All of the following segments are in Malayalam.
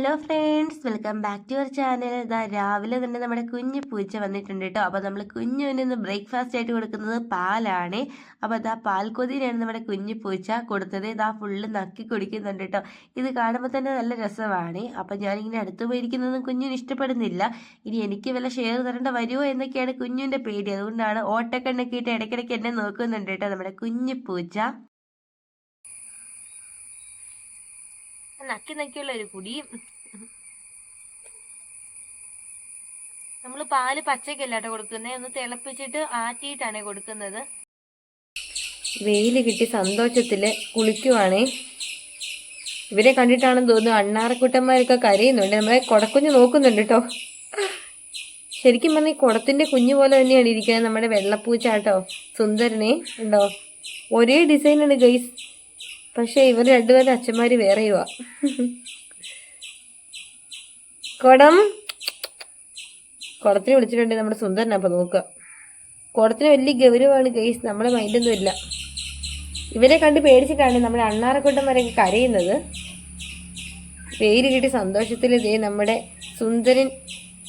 Hello friends welcome back to your channel ഇതാ രാവിലെ തന്നെ നമ്മുടെ കുഞ്ഞു പൂച്ച വന്നിട്ടുണ്ട് കേട്ടോ. അപ്പോൾ നമ്മൾ കുഞ്ഞുവിന് ബ്രേക്ക്ഫാസ്റ്റ് ആയിട്ട് കൊടുക്കുന്നത് പാലാണ്. അപ്പോൾ ഇതാ പാൽക്കൊതിയിലാണ് നമ്മുടെ കുഞ്ഞു പൂച്ച കൊടുത്തത്. ഇതാ ഫുള്ള് നക്കി കുടിക്കുന്നുണ്ട് കേട്ടോ. ഇത് കാണുമ്പോൾ തന്നെ നല്ല രസമാണ്. അപ്പോൾ ഞാനിങ്ങനെ അടുത്ത് പോയിരിക്കുന്നതും കുഞ്ഞിന് ഇഷ്ടപ്പെടുന്നില്ല. ഇനി എനിക്ക് വല്ല ഷെയർ തരേണ്ട വരുമോ എന്നൊക്കെയാണ് കുഞ്ഞിന്റെ പേടി. അതുകൊണ്ടാണ് ഓട്ടക്കണ്ണൊക്കെ ഇട്ട് ഇടയ്ക്കിടയ്ക്ക് എന്നെ നോക്കുന്നുണ്ട് കേട്ടോ നമ്മുടെ കുഞ്ഞു പൂച്ച. നക്കി നക്കിയുള്ള ഒരു കുടി നമ്മൾ പാൽ പച്ചക്കല്ല കേട്ടോ കൊടുക്കുന്നത് ഒന്ന് തിളപ്പിച്ചിട്ട് ആറ്റിയിട്ടാണ് കൊടുക്കുന്നത്. വെയിൽ കിട്ടി സന്തോഷത്തിൽ കുളിക്കുവാണേ. ഇവരെ കണ്ടിട്ടാണെന്ന് തോന്നുന്നു അണ്ണാറക്കുട്ടന്മാരൊക്കെ കരയുന്നുണ്ട്. നമ്മളെ കൊടക്കുഞ്ഞ് നോക്കുന്നുണ്ട് കേട്ടോ. ശരിക്കും പറഞ്ഞാൽ കുടത്തിന്റെ കുഞ്ഞു പോലെ തന്നെയാണ് ഇരിക്കുന്നത് നമ്മുടെ വെള്ളപ്പൂച്ച കേട്ടോ. സുന്ദരനെ ഉണ്ടോ? ഒരേ ഡിസൈനാണ് ഗൈസ് പക്ഷെ ഇവർ രണ്ടുപേരും അച്ഛന്മാര് വേറെയുവാ കുടം. കുടത്തിന് വിളിച്ചിട്ടുണ്ട് നമ്മുടെ സുന്ദരനാ അപ്പൊ നോക്കുക കുടത്തിന് വലിയ ഗൗരവമാണ് ഗൈസ് നമ്മളെ മൈൻഡൊന്നും ഇല്ല. ഇവരെ കണ്ട് പേടിച്ചിട്ടാണ് നമ്മുടെ വരെ കരയുന്നത്. പേര് കിട്ടി സന്തോഷത്തിൽ ഇതേ നമ്മുടെ സുന്ദരൻ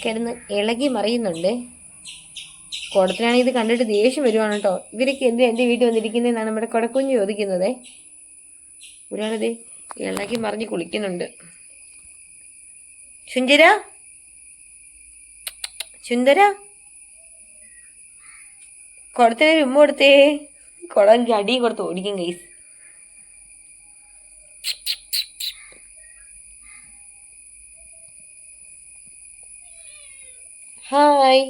കിടന്ന് ഇളകി മറിയുന്നുണ്ട്. കുടത്തിനാണെങ്കിൽ ഇത് കണ്ടിട്ട് ദേഷ്യം വരുവാണ് കേട്ടോ. ഇവരൊക്കെ എന്ത് എന്റെ വീട്ടിൽ വന്നിരിക്കുന്നതെന്നാണ് നമ്മുടെ കുടക്കുഞ്ഞ് ചോദിക്കുന്നത്. ഒരാളിത് ഇളകി മറിഞ്ഞ് കുളിക്കുന്നുണ്ട്. സുന്ദര? സുന്ദര? കുടത്തിന് ഉമ്മ കൊടുത്തേ. കുടം അടി കൊടുത്ത് ഓടിക്കും കൈസ് ഹായ്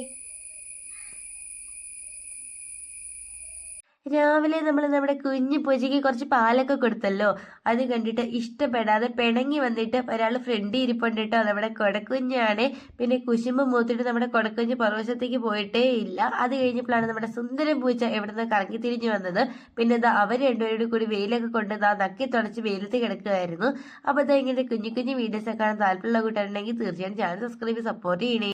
രാവിലെ നമ്മൾ നമ്മുടെ കുഞ്ഞു പൂജയ്ക്ക് കുറച്ച് പാലൊക്കെ കൊടുത്തല്ലോ. അത് കണ്ടിട്ട് ഇഷ്ടപ്പെടാതെ പിണങ്ങി വന്നിട്ട് ഒരാൾ ഫ്രണ്ട് ഇരിപ്പുണ്ട് കേട്ടോ നമ്മുടെ കൊടക്കുഞ്ഞാണ്. പിന്നെ കുശുമ്പ് മൂത്തിട്ട് നമ്മുടെ കൊടക്കുഞ്ഞ് പുറവശത്തേക്ക് പോയിട്ടേ ഇല്ല. അത് കഴിഞ്ഞപ്പോഴാണ് നമ്മുടെ സുന്ദരം പൂച്ച എവിടെ നിന്ന് കറങ്ങി തിരിഞ്ഞു വന്നത്. പിന്നെ ഇതാ അവർ രണ്ടുപേരുടെ കൂടി വെയിലൊക്കെ കൊണ്ട് ഇതാ നക്കി തുടച്ച് വെയിലത്ത് കിടക്കുമായിരുന്നു അപ്പോൾ ഇതാ ഇങ്ങനെ കുഞ്ഞു കുഞ്ഞു വീഡിയോസ് കാണാൻ താല്പര്യമുള്ള കൂട്ടുകാരുണ്ടെങ്കിൽ തീർച്ചയായും ചാനൽ സബ്സ്ക്രൈബ് സപ്പോർട്ട് ചെയ്യണേ.